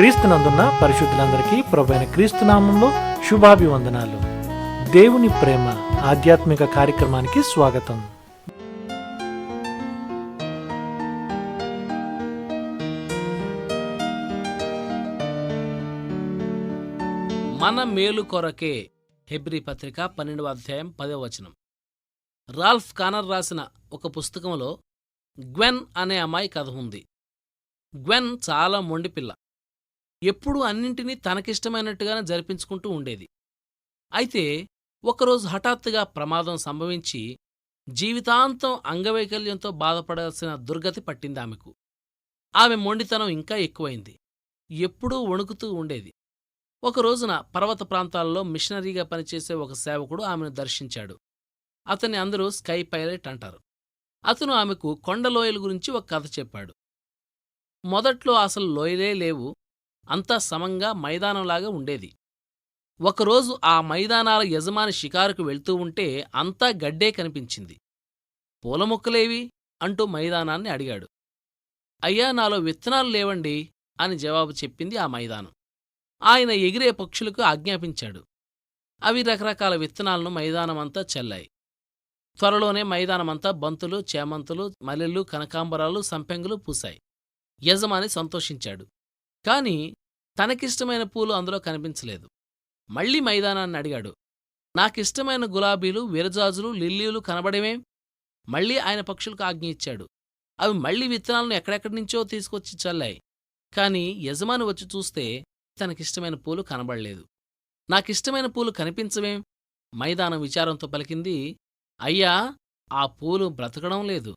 క్రీస్తునందున్న పరిశుద్ధులందరికీ ప్రభైన క్రీస్తునామంలో శుభాభివందనాలు. దేవుని ప్రేమ ఆధ్యాత్మిక కార్యక్రమానికి స్వాగతం. మన మేలు కొరకే హెబ్రి పత్రిక పన్నెండవ అధ్యాయం పదవ వచనం. రాల్ఫ్ కానర్ రాసిన ఒక పుస్తకంలో గ్వెన్ అనే అమ్మాయి కథ ఉంది. గ్వెన్ చాలా మొండిపిల్ల. ఎప్పుడూ అన్నింటినీ తనకిష్టమైనట్టుగానే జరిపించుకుంటూ ఉండేది. అయితే ఒకరోజు హఠాత్తుగా ప్రమాదం సంభవించి జీవితాంతం అంగవైకల్యంతో బాధపడాల్సిన దుర్గతి పట్టింది ఆమెకు ఆమె మొండితనం ఇంకా ఎక్కువైంది. ఎప్పుడూ వణుకుతూ ఉండేది. ఒక రోజున పర్వత ప్రాంతాల్లో మిషనరీగా పనిచేసే ఒక సేవకుడు ఆమెను దర్శించాడు. అతన్ని అందరూ స్కై పైలట్ అంటారు. అతను ఆమెకు కొండలోయల గురించి ఒక కథ చెప్పాడు. మొదట్లో అసలు లోయలే లేవు అంతా సమంగా మైదానంలాగా ఉండేది. ఒకరోజు ఆ మైదానాల యజమాని షికారుకు వెళ్తూ ఉంటే అంతా గడ్డే కనిపించింది. పూల మొక్కలేవి? అంటూ మైదానాన్ని అడిగాడు. అయ్యా నాలో విత్తనాలు లేవండి అని జవాబు చెప్పింది ఆ మైదానం. ఆయన ఎగిరే పక్షులకు ఆజ్ఞాపించాడు. అవి రకరకాల విత్తనాలను మైదానమంతా చల్లాయి. త్వరలోనే మైదానమంతా బంతులు చేమంతులు మల్లెలు కనకాంబరాలు సంపెంగులు పూశాయి. యజమాని సంతోషించాడు. కాని తనకిష్టమైన పూలు అందులో కనిపించలేదు. మళ్ళీ మైదానాన్ని అడిగాడు నాకిష్టమైన గులాబీలు విరజాజులు లిల్లీలు కనబడేవేం? మళ్ళీ ఆయన పక్షులకు ఆజ్ఞ ఇచ్చాడు అవి మళ్ళీ విత్తనాలను ఎక్కడెక్కడి నుంచో తీసుకొచ్చి చల్లాయి. కాని యజమాని వచ్చి చూస్తే తనకిష్టమైన పూలు కనబడలేదు. నాకిష్టమైన పూలు కనిపించవేం? మైదానం విచారంతో పలికింది అయ్యా ఆ పూలు బ్రతకడం లేదు.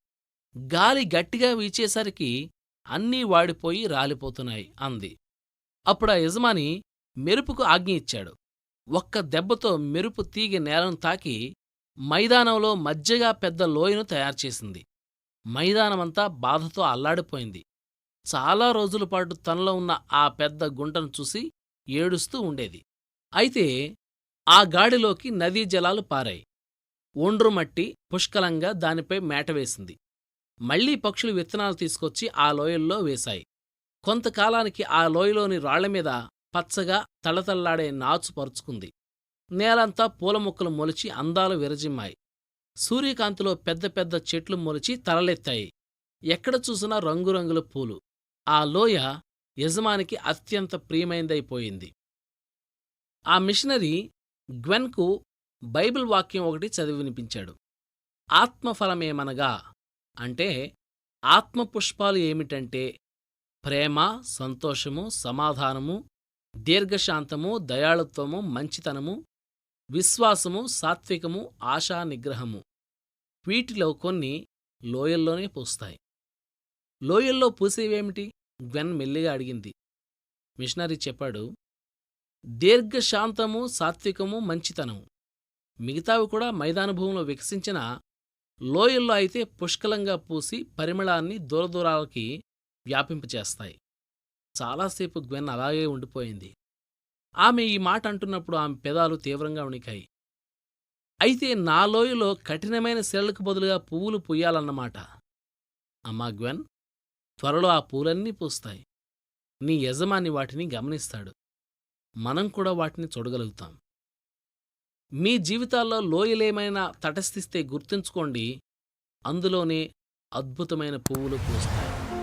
గాలి గట్టిగా వీచేసరికి అన్నీ వాడిపోయి రాలిపోతున్నాయి అంది. అప్పుడా యజమాని మెరుపుకు ఆజ్ఞ ఇచ్చాడు. ఒక్క దెబ్బతో మెరుపు తీగి నేలను తాకి మైదానంలో మధ్యగా పెద్ద లోయను తయారుచేసింది మైదానమంతా బాధతో అల్లాడిపోయింది. చాలా రోజులపాటు తనలో ఉన్న ఆ పెద్ద గుంటను చూసి ఏడుస్తూ ఉండేది. అయితే ఆ గాడిలోకి నదీ జలాలు పారాయి. ఒండ్రు మట్టి పుష్కలంగా దానిపై మేటవేసింది మళ్ళీ పక్షులు విత్తనాలు తీసుకొచ్చి ఆ లోయల్లో వేశాయి. కొంతకాలానికి ఆ లోయలోని రాళ్ళమీద పచ్చగా తళతళ్ళాడే నాచు పరుచుకుంది. నేలంతా పూల మొక్కలు మొలిచి అందాలు విరజిమ్మాయి. సూర్యకాంతిలో పెద్ద పెద్ద చెట్లు మొలిచి తలలెత్తాయి. ఎక్కడ చూసినా రంగురంగుల పూలు. ఆ లోయ యజమానికి అత్యంత ప్రియమైందైపోయింది. ఆ మిషనరీ గ్వెన్కు బైబిల్ వాక్యం ఒకటి చదివి వినిపించాడు. ఆత్మఫలమేమనగా అంటే ఆత్మపుష్పాలు ఏమిటంటే ప్రేమ సంతోషము సమాధానము దీర్ఘశాంతము దయాళుత్వము మంచితనము విశ్వాసము సాత్వికము ఆశా నిగ్రహము. వీటిలో కొన్ని లోయల్లోనే పూస్తాయి. లోయల్లో పూసేవేమిటి? గ్వెన్ మెల్లిగా అడిగింది. మిషనరీ చెప్పాడు దీర్ఘశాంతము సాత్వికము మంచితనము. మిగతావి కూడా మైదాన వికసించిన లోయల్లో అయితే పుష్కలంగా పూసి పరిమళాన్ని దూరదూరాలకి వ్యాపింపచేస్తాయి. చాలాసేపు గ్వెన్ అలాగే ఉండిపోయింది. ఆమె ఈ మాట అంటున్నప్పుడు ఆమె పెదాలు తీవ్రంగా ఉణికాయి అయితే నా లోయలో కఠినమైన శిలలకు బదులుగా పువ్వులు పుయ్యాలన్నమాట అమ్మా గ్వెన్ త్వరలో ఆ పూలన్నీ పూస్తాయి. నీ యజమాని వాటిని గమనిస్తాడు. మనం కూడా వాటిని చూడగలుగుతాం. మీ జీవితాల్లో లోయలేమైనా తటస్థిస్తే గుర్తుంచుకోండి అందులోనే అద్భుతమైన పువ్వులు పూస్తాయి.